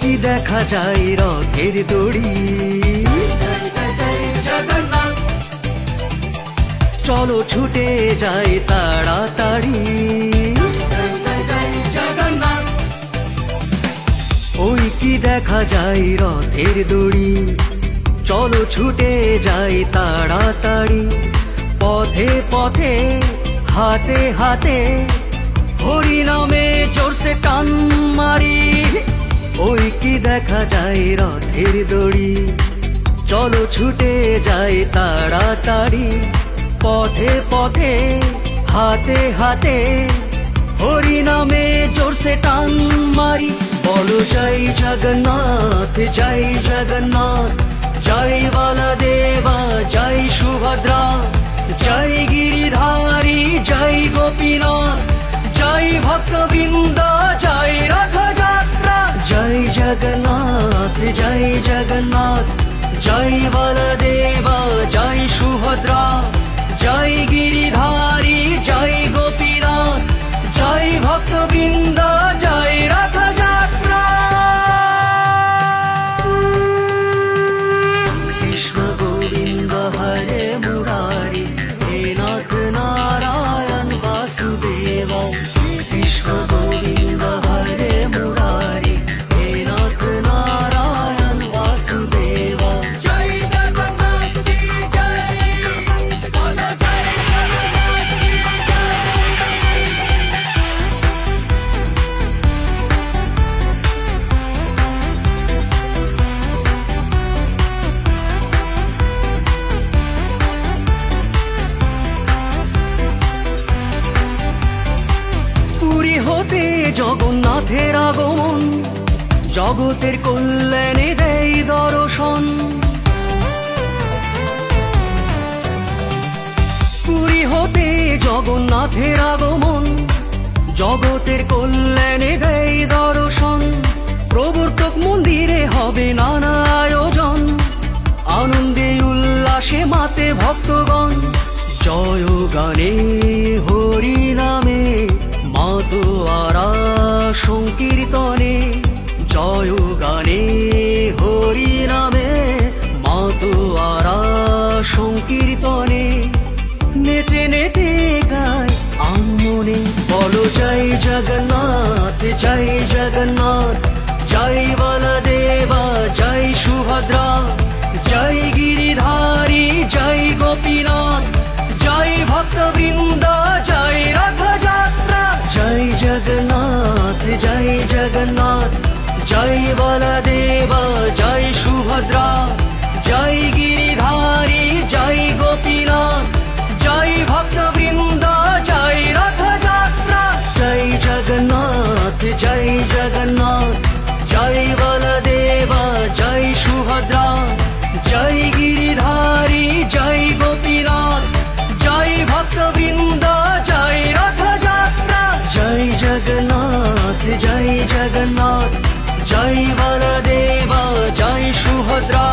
কি দেখা যায় রথের দড়ি? চলো ছুটে যাই তাড়াতাড়ি। ওই কি দেখা যায় রথের দড়ি? চলো ছুটে যাই তাড়াতাড়ি। পথে পথে, হাতে হাতে দেখা যায় রথের দড়ি। চলো ছুটে যাই তাড়াতাড়ি। পথে পথে, হাতে হাতে হরি নামে জোরসে টান মারি। বলো জয় জগন্নাথ জয় জগন্নাথ জয় বালা দেবা জয় সুভদ্রা। জগন্নাথ জয় জগন্নাথ জয় বলদেবা জয় সুভদ্রা জয় গিরিধারী হতে জগন্নাথের আগমন, জগতের কল্যাণে দেয় দর্শন। পুরী হতে জগন্নাথের আগমন, জগতের কল্যাণে দেয় দর্শন। প্রবর্তক মন্দিরে হবে নানা আয়োজন, আনন্দে উল্লাসে মাতে ভক্তগণ। জয় গানে হরি সংকীর্তনে, জয় গানে, হরি নামে, মাতোয়ারা সংকীর্তনে। নেচে নেচে গায় আমনে বলো জয় জগন্নাথ জয় জগন্নাথ। জগন্নাথ। জয় বলদেবা জয় সুভদ্রা। potrò